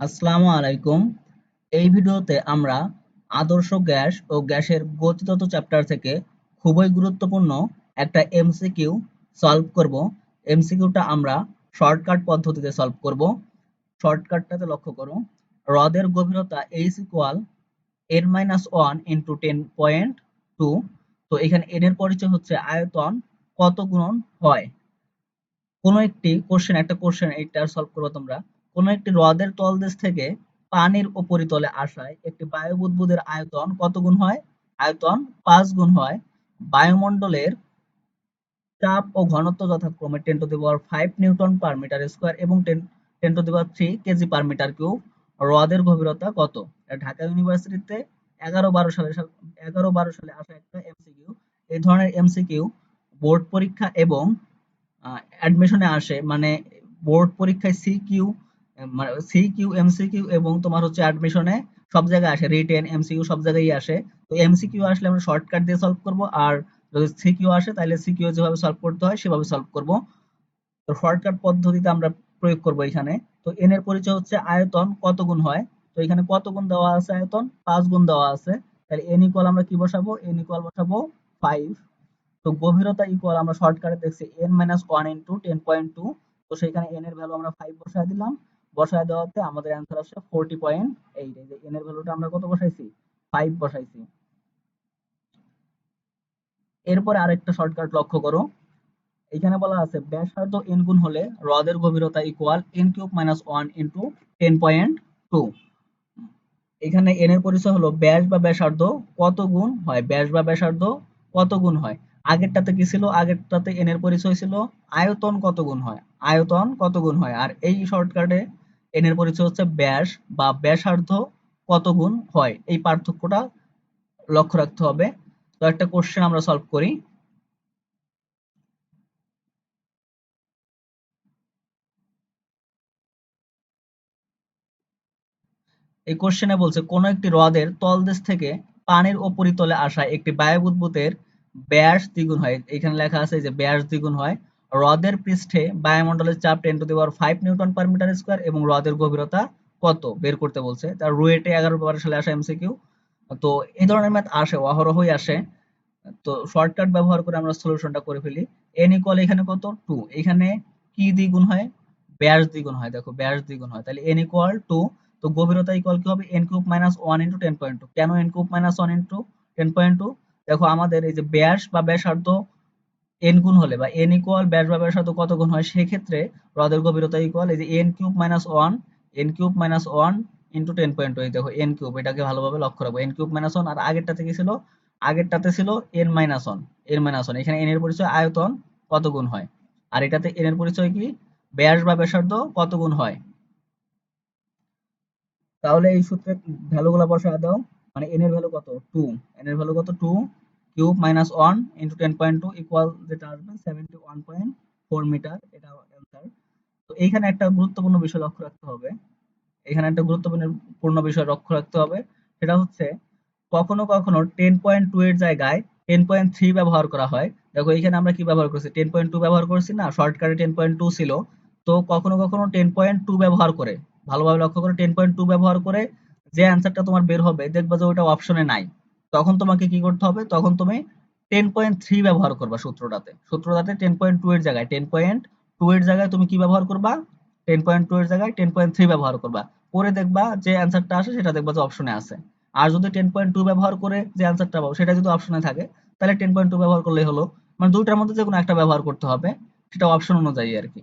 আসসালামু আলাইকুম। এই ভিডিওতে আমরা আদর্শ গ্যাস ও গ্যাসের গতিতত্ত্ব চ্যাপ্টার থেকে খুবই গুরুত্বপূর্ণ একটা এমসিকিউ সলভ করব। এমসিকিউটা আমরা শর্টকাট পদ্ধতিতে সলভ করব। শর্টকাটটাতে লক্ষ্য করো, হ্রদের গভীরতা H equal N minus one into ten point two তো এখানে এন এর পরিচয় হচ্ছে আয়তন কত গুণন হয়? কোন একটি কোশ্চেন একটা কোশ্চেন এইটা সলভ করব তোমরা। কোন একটি হ্রদের তলদেশ থেকে পানির উপরিতলে আসায় একটি বায়ু বুদবুদের আয়তন কত গুণ হয়? আয়তন পাঁচ গুণ হয়। বায়ুমণ্ডলের চাপ ও ঘনত্ব যথাক্রমে ten to the power five newton per metre square এবং ten to the power three KG per metre cube. হ্রদের গভীরতা কত? ঢাকা ইউনিভার্সিটিতে এগারো বারো সালে এগারো বারো সালে আসা একটা এমসিকিউ। এই ধরনের এমসিকিউ বোর্ড পরীক্ষা এবং অ্যাডমিশনে আসে মানে বোর্ড পরীক্ষায় সিকিউ সিকিউ এমসিকিউ এবং তোমার হচ্ছে অ্যাডমিশনে সব জায়গায় আসে রিটেন এমসিকিউ সব জায়গায় আসে। তো এমসিকিউ আসলে আমরা শর্টকাট দিয়ে সলভ করব, আর যদি সিকিউ আসে তাহলে সিকিউ যেভাবে সলভ করতে হয় সেভাবে সলভ করব। তো শর্টকাট পদ্ধতিতে আমরা প্রয়োগ করব এখানে। তো এন এর পরিচয় হচ্ছে আয়তন, কত গুণ হয়? তো এখানে কত গুণ দেওয়া আছে আয়তন? পাঁচ গুণ দেওয়া আছে। তাহলে এন ইকুয়াল আমরা কি বসাবো? এন ইকুয়াল বসাবো ফাইভ তো গভীরতা ইকুয়াল আমরা শর্টকাটে দেখছি N minus one into ten point two তো সেখানে এন এর ভ্যালু আমরা ফাইভ বসায় দিলাম। বসায় দেওয়াতে আমাদের অ্যান্সার আসছে ফোরটি পয়েন্ট এইট এই যে এন এর ভ্যালুটা আমরা কত বসাইছি? ফাইভ বসাইছি। এরপরে আরেকটা শর্টকাট লক্ষ্য করো। এখানে বলা আছে ব্যাসার্ধ এন গুণ হলে হ্রদের গভীরতা equal N cube minus one into ten point two এখানে এন এর পরিচয় হলো ব্যাস বা ব্যাসার্ধ কত গুণ হয়? ব্যাস বা ব্যাসার্ধ কত গুণ হয়? আগেরটাতে কি ছিল? আগেরটাতে এন এর পরিচয় ছিল আয়তন কত গুণ হয়? আয়তন কত গুণ হয়? আর এই শর্টকাটে এন এর পরিচয় হচ্ছে ব্যাস বা ব্যাসার্ধ কত গুণ হয়? এই পার্থক্যটা লক্ষ্য রাখতে হবে। তো একটা কোশ্চেন আমরা সলভ করি। এই কোশ্চেনে বলছে, কোন একটি হ্রদের তলদেশ থেকে পানির উপরিতলে আসা একটি বায়ু বায়ুবুদবুদের ব্যাস দ্বিগুণ হয়। এখানে লেখা আছে যে ব্যাস দ্বিগুণ হয়। হ্রদের পৃষ্ঠে বায়ুমণ্ডলের চাপ ten to the power five newton per metre square এবং হ্রদের গভীরতা কত? বের করতে বলছে। তার রুয়েটে এগারো বারো সালে আসা এমসিকিউ তো এই ধরনের ম্যাথ আসে, অহরহই আসে। তো শর্টকাট ব্যবহার করে আমরা সলিউশনটা করে ফেলি। এন ইকুয়াল এখানে কত? টু এখানে কি দ্বিগুণ হয়? ব্যাস দ্বিগুণ হয়। দেখো, ব্যাস দ্বিগুণ হয়। তাহলে এন ইকুয়াল টু তো গভীরতা ইকুয়াল কি হবে? N cube minus one into ten point two কেন N cube minus one into ten point two দেখো, আমাদের এই যে ব্যাস বা ব্যাসার্ধ এন গুণ হলে বা এন ইকুয়াল ব্যাস বা ব্যাসার্ধ কত গুণ হয়, সেক্ষেত্রে হ্রদের গভীরতা ইকুয়াল এই যে N cube minus one N cube minus one into ten point two দেখো এন কিউব এটাকে ভালোভাবে লক্ষ্য রাখব এন কিউব মাইনাস ওয়ান আর আগেরটাতে কি ছিল, আগেরটাতে ছিল N minus one N minus one এখানে এন এর পরিচয় আয়তন কত গুণ হয়, আর এটাতে এন এর পরিচয় কি? ব্যাস বা ব্যাসার্ধ কত গুণ হয়। তাহলে এই সূত্রে ভ্যালুগুলো বসায় দাও মানে এন এর ভ্যালু কত? টু এন এর ভ্যালু কত? Two cube minus one into ten point two equal যেটা আসবে seventy one point four metre এটা অ্যান্সার তো এইখানে একটা গুরুত্বপূর্ণ বিষয় লক্ষ্য রাখতে হবে। এখানে একটা গুরুত্বপূর্ণ বিষয় লক্ষ্য রাখতে হবে। সেটা হচ্ছে, কখনো কখনো টেন পয়েন্ট টু এর জায়গায় টেন পয়েন্ট থ্রি ব্যবহার করা হয়। দেখো এখানে আমরা কি ব্যবহার করছি? টেন পয়েন্ট টু ব্যবহার করছি না? শর্টকাটে টেন পয়েন্ট টু ছিল। তো কখনো কখনো টেন পয়েন্ট টু ব্যবহার করে, ভালোভাবে লক্ষ্য করে টেন পয়েন্ট টু ব্যবহার করে যে অ্যান্সারটা তোমার বের হবে, দেখবা যে ওটা অপশনে নাই। তখন তোমাকে কি করতে হবে? তখন তুমি টেন পয়েন্ট থ্রি ব্যবহার করবা সূত্রটাতে। সূত্রটাতে টেন পয়েন্ট টু এর জায়গায় টেন পয়েন্ট টু এর জায়গায় তুমি কি ব্যবহার করবা? টেন পয়েন্ট টু এর জায়গায় টেন পয়েন্ট থ্রি ব্যবহার করবা। করে দেখবা যে অ্যান্সারটা আসে, সেটা দেখবা যে অপশনে আছে। আর যদি টেন পয়েন্ট টু ব্যবহার করে যে অ্যান্সারটা পাবো, সেটা যদি অপশনে থাকে, তাহলে টেন পয়েন্ট টু ব্যবহার করলেই হলো। মানে দুইটার মধ্যে যে কোনো একটা ব্যবহার করতে হবে, সেটা অপশন অনুযায়ী আর কি।